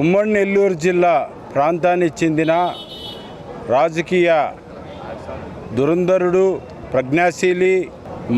ఉమ్మడి నెల్లూరు జిల్లా ప్రాంతానికి చెందిన రాజకీయ దురంధరుడు ప్రజ్ఞాశీలి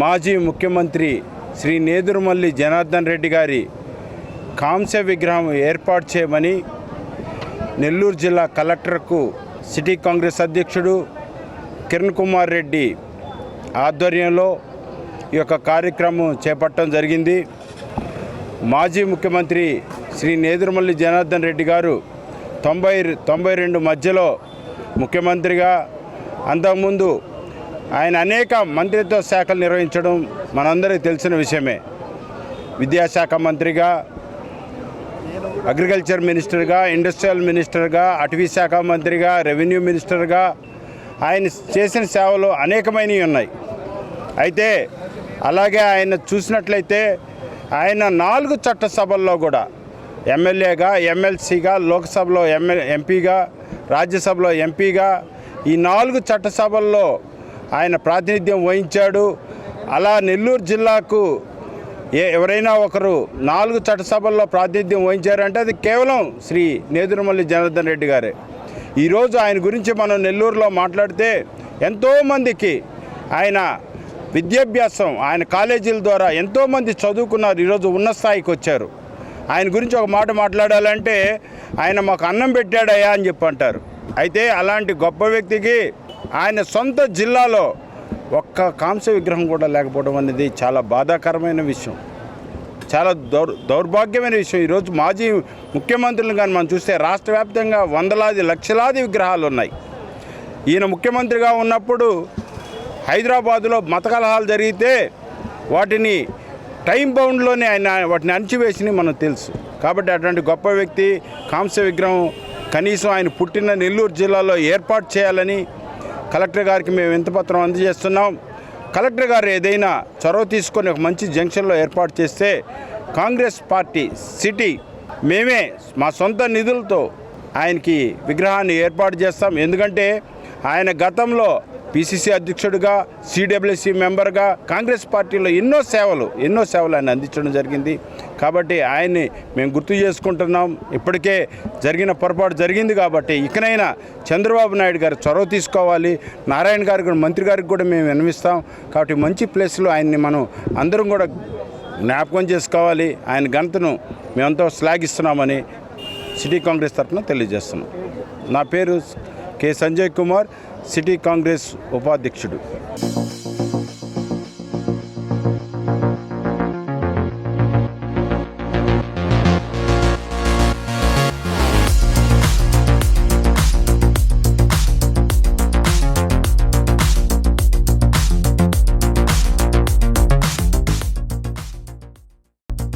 మాజీ ముఖ్యమంత్రి శ్రీ నేదురుమల్లి జనార్దన్ రెడ్డి గారి కాంస్య విగ్రహం ఏర్పాటు చేయమని నెల్లూరు జిల్లా కలెక్టర్కు సిటీ కాంగ్రెస్ అధ్యక్షుడు కిరణ్ కుమార్ రెడ్డి ఆధ్వర్యంలో ఈ యొక్క కార్యక్రమం చేపట్టడం జరిగింది. మాజీ ముఖ్యమంత్రి శ్రీ నేదురుమల్లి జనార్దన్ రెడ్డి గారు తొంభై తొంభై రెండు మధ్యలో ముఖ్యమంత్రిగా అంతకుముందు ఆయన అనేక మంత్రిత్వ శాఖలు నిర్వహించడం మనందరికీ తెలిసిన విషయమే. విద్యాశాఖ మంత్రిగా అగ్రికల్చర్ మినిస్టర్గా ఇండస్ట్రియల్ మినిస్టర్గా అటవీ శాఖ మంత్రిగా రెవెన్యూ మినిస్టర్గా ఆయన చేసిన సేవలు అనేకమైనవి ఉన్నాయి. అయితే అలాగే ఆయన చూసినట్లయితే ఆయన నాలుగు చట్టసభల్లో కూడా ఎమ్మెల్యేగా ఎమ్మెల్సీగా లోక్సభలో ఎమ్మెల్ ఎంపీగా రాజ్యసభలో ఎంపీగా ఈ నాలుగు చట్టసభల్లో ఆయన ప్రాతినిధ్యం వహించాడు. అలా నెల్లూరు జిల్లాకు ఏ ఎవరైనా ఒకరు నాలుగు చట్టసభల్లో ప్రాతినిధ్యం వహించారంటే అది కేవలం శ్రీ నేదురుమల్లి జనార్దన్ రెడ్డి గారే. ఈరోజు ఆయన గురించి మనం నెల్లూరులో మాట్లాడితే ఎంతోమందికి ఆయన విద్యాభ్యాసం ఆయన కాలేజీల ద్వారా ఎంతోమంది చదువుకున్నారు. ఈరోజు ఉన్న స్థాయికి వచ్చారు. ఆయన గురించి ఒక మాట మాట్లాడాలంటే ఆయన మాకు అన్నం పెట్టాడయ్యా అని చెప్పి అంటారు. అయితే అలాంటి గొప్ప వ్యక్తికి ఆయన సొంత జిల్లాలో ఒక్క కాంస్య విగ్రహం కూడా లేకపోవడం అనేది చాలా బాధాకరమైన విషయం. చాలా దౌర్ దౌర్భాగ్యమైన విషయం. ఈరోజు మాజీ ముఖ్యమంత్రులను కానీ మనం చూస్తే రాష్ట్ర వ్యాప్తంగా వందలాది లక్షలాది విగ్రహాలు ఉన్నాయి. ఈయన ముఖ్యమంత్రిగా ఉన్నప్పుడు హైదరాబాదులో మత కలహాలు జరిగితే వాటిని టైం బౌండ్లోనే ఆయన వాటిని అణిచివేసి మనకు తెలుసు. కాబట్టి అటువంటి గొప్ప వ్యక్తి కాంస్య విగ్రహం కనీసం ఆయన పుట్టిన నెల్లూరు జిల్లాలో ఏర్పాటు చేయాలని కలెక్టర్ గారికి మేము వింతపత్రం అందజేస్తున్నాం. కలెక్టర్ గారు ఏదైనా చొరవ తీసుకొని ఒక మంచి జంక్షన్లో ఏర్పాటు చేస్తే కాంగ్రెస్ పార్టీ సిటీ మేమే మా సొంత నిధులతో ఆయనకి విగ్రహాన్ని ఏర్పాటు చేస్తాం. ఎందుకంటే ఆయన గతంలో పిసిసి అధ్యక్షుడిగా సిడబ్ల్యూసి మెంబర్గా కాంగ్రెస్ పార్టీలో ఎన్నో సేవలు ఎన్నో సేవలు ఆయన అందించడం జరిగింది. కాబట్టి ఆయన్ని మేము గుర్తు చేసుకుంటున్నాం. ఇప్పటికే జరిగిన పొరపాటు జరిగింది కాబట్టి ఇకనైనా చంద్రబాబు నాయుడు గారు చొరవ తీసుకోవాలి. నారాయణ గారికి కూడా మంత్రి గారికి కూడా మేము విన్నవిస్తాం. కాబట్టి మంచి ప్లేస్లో ఆయన్ని మనం అందరం కూడా జ్ఞాపకం చేసుకోవాలి. ఆయన ఘనతను మేమంతా శ్లాఘిస్తున్నామని సిటీ కాంగ్రెస్ తరఫున తెలియజేస్తున్నాం. నా పేరు కె. సంజయ్ కుమార్. సిటీ కాంగ్రెస్ ఉపాధ్యక్షుడు.